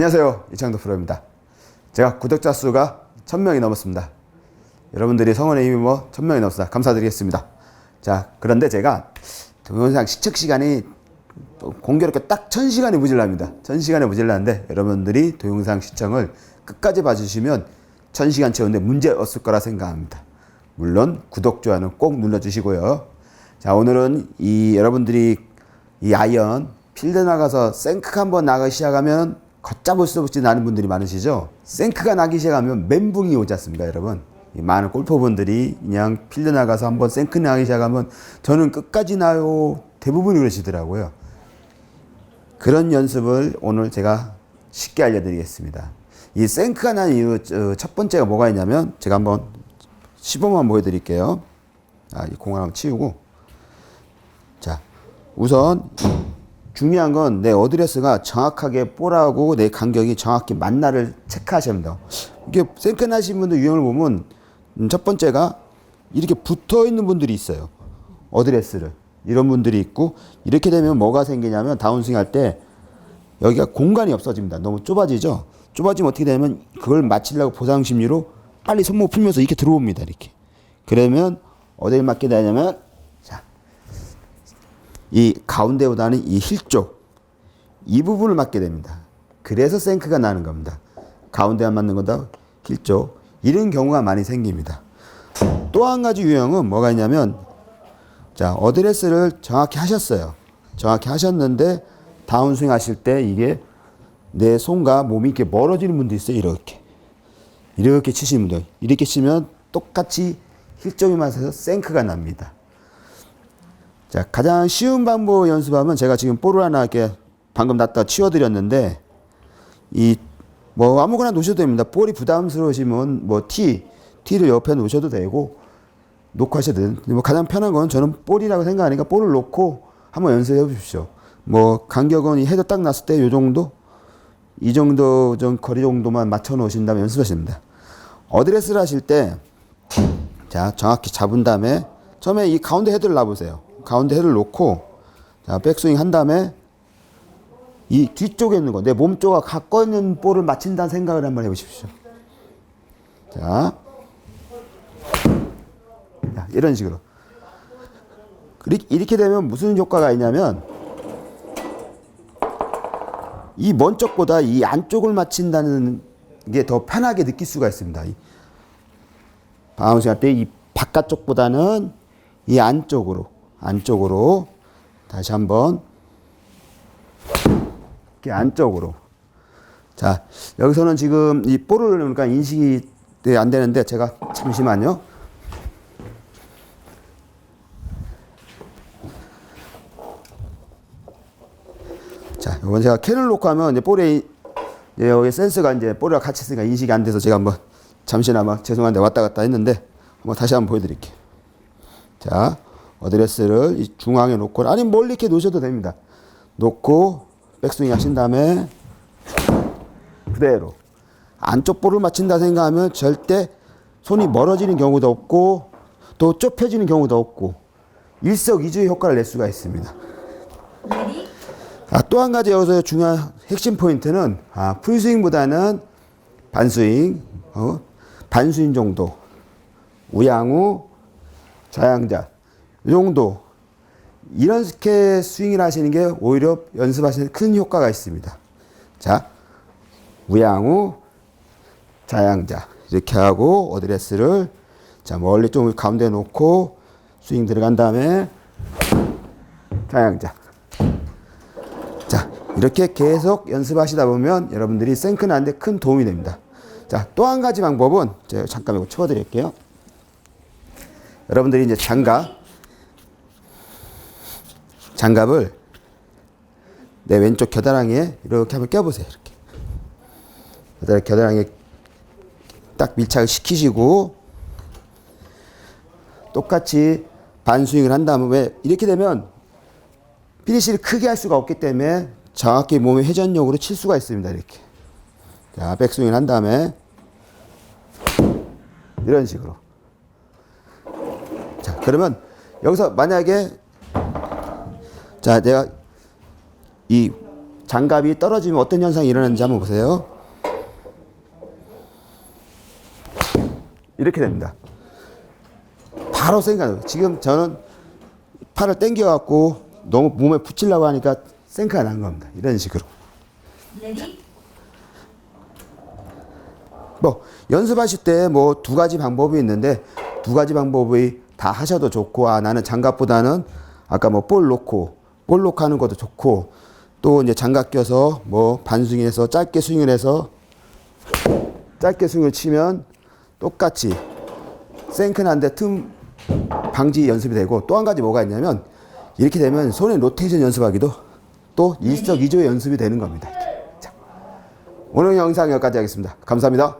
안녕하세요. 이창도 프로입니다. 제가 구독자 수가 1000명이 넘었습니다. 여러분들이 성원에 힘입어 1000명이 넘었습니다. 감사드리겠습니다. 자, 그런데 제가 동영상 시청 시간이 또 공교롭게 딱 1000시간이 무질랍니다. 1000시간이 무질라는데 여러분들이 동영상 시청을 끝까지 봐주시면 1000시간 채우는데 문제 없을 거라 생각합니다. 물론 구독, 좋아요는 꼭 눌러주시고요. 자, 오늘은 이 여러분들이 이 아이언 필드 나가서 생크 한번 나가기 시작하면 걷잡을 수 없이 나는 분들이 많으시죠? 생크가 나기 시작하면 멘붕이 오지 않습니까, 여러분? 이 많은 골퍼분들이 그냥 필드 나가서 한번 생크 나가기 시작하면 저는 끝까지 나요. 대부분이 그러시더라고요. 그런 연습을 오늘 제가 쉽게 알려드리겠습니다. 이 생크가 난 이유 어, 첫 번째가 뭐가 있냐면 제가 한번 시범만 보여드릴게요. 아, 이 공을 한번 치우고 자 우선 중요한 건 내 어드레스가 정확하게 볼하고 내 간격이 정확히 맞나를 체크하셔야 합니다. 이게 생크 나신 분들 유형을 보면 음, 첫 번째가 이렇게 붙어 있는 분들이 있어요. 어드레스를 이런 분들이 있고 이렇게 되면 뭐가 생기냐면 다운스윙 할 때 여기가 공간이 없어집니다. 너무 좁아지죠. 좁아지면 어떻게 되냐면 그걸 맞추려고 보상 심리로 빨리 손목 풀면서 이렇게 들어옵니다. 이렇게 그러면 어디를 맞게 되냐면 자, 이 가운데보다는 이 힐 쪽, 이 부분을 맞게 됩니다. 그래서 생크가 나는 겁니다. 가운데 안 맞는 거다 힐 쪽. 이런 경우가 많이 생깁니다. 또 한 가지 유형은 뭐가 있냐면 자, 어드레스를 정확히 하셨어요. 정확히 하셨는데 다운스윙 하실 때 이게 내 손과 몸이 이렇게 멀어지는 분도 있어요. 이렇게. 이렇게 치시는 분들. 이렇게 치면 똑같이 힐점이 맞아서 생크가 납니다. 자, 가장 쉬운 방법 연습하면 제가 지금 볼을 하나 이렇게 방금 놨다 치워드렸는데 이 뭐 아무거나 놓으셔도 됩니다. 볼이 부담스러우시면 뭐 티, 티를 옆에 놓으셔도 되고 놓고 하셔도. 뭐 가장 편한 건 저는 볼이라고 생각하니까 볼을 놓고 한번 연습해 보십시오. 뭐 간격은 이 헤더 딱 났을 때 요 정도 이 정도 좀 거리 정도만 맞춰 놓으신 다음에 연습하십니다. 어드레스를 하실 때 자, 정확히 잡은 다음에 처음에 이 가운데 헤드를 놔보세요. 가운데 헤드를 놓고 자, 백스윙 한 다음에 이 뒤쪽에 있는 거, 내 몸쪽과 가까이 있는 볼을 맞힌다는 생각을 한번 해보십시오. 자, 자 이런 식으로. 이렇게- 되면 무슨 효과가 있냐면 이 먼 쪽보다 이 안쪽을 맞힌다는 게 더 편하게 느낄 수가 있습니다. 이 바운싱 할때 이 바깥쪽보다는 이 안쪽으로 안쪽으로 다시 한번 이렇게 안쪽으로 자 여기서는 지금 이 볼을 그러니까 인식이 네, 안 되는데 제가 잠시만요. 자, 이건 제가 캔을 놓고 하면 이제 볼에 이- 이제 여기 센서가 이제 볼이랑 같이 있으니까 인식이 안 돼서 제가 한번 잠시나마 죄송한데 왔다 갔다 했는데 한번 다시 한번 보여드릴게요. 자, 어드레스를 이 중앙에 놓고 아니 멀리 이렇게 놓으셔도 됩니다. 놓고 백스윙 하신 다음에 그대로 안쪽 볼을 맞춘다 생각하면 절대 손이 멀어지는 경우도 없고 또 좁혀지는 경우도 없고 일석이조의 효과를 낼 수가 있습니다. 아, 또 한 가지 여기서 중요한 핵심 포인트는 아, 풀스윙보다는 반스윙, 어? 반스윙 정도, 우양우, 좌양자 이 정도 이렇게 스윙을 하시는 게 오히려 연습하시는 데큰 효과가 있습니다. 자, 우양우, 좌양자 이렇게 하고 어드레스를 자 멀리 좀 가운데 놓고 스윙 들어간 다음에 좌양자. 자, 이렇게 계속 연습하시다 보면 여러분들이 생크 나는데 큰 도움이 됩니다. 자, 또 한 가지 방법은 제가 잠깐 이거 치워드릴게요. 여러분들이 이제 장갑, 장갑을 내 왼쪽 겨드랑이에 이렇게 한번 껴보세요. 이렇게. 겨드랑이, 겨드랑이에 딱 밀착을 시키시고 똑같이 반스윙을 한 다음에 이렇게 되면 피니시를 크게 할 수가 없기 때문에 정확히 몸의 회전력으로 칠 수가 있습니다. 이렇게. 자, 백스윙을 한 다음에 이런 식으로. 자, 그러면 여기서 만약에 자, 내가 이 장갑이 떨어지면 어떤 현상이 일어나는지 한번 보세요. 이렇게 됩니다. 바로 생각. 지금 저는 팔을 당겨갖고 너무 몸에 붙이려고 하니까 생크가 난 겁니다. 이런 식으로. 뭐 연습하실 때 뭐 두 가지 방법이 있는데 두 가지 방법이 다 하셔도 좋고 아 나는 장갑보다는 아까 뭐 볼 놓고 볼 놓고 하는 것도 좋고 또 이제 장갑 껴서 뭐 반스윙해서 짧게 스윙을 해서 짧게 스윙을 치면 똑같이 생크 난데 틈 방지 연습이 되고 또 한 가지 뭐가 있냐면 이렇게 되면 손의 로테이션 연습하기도 또 일석이조의 연습이 되는 겁니다. 자, 오늘 영상 여기까지 하겠습니다. 감사합니다.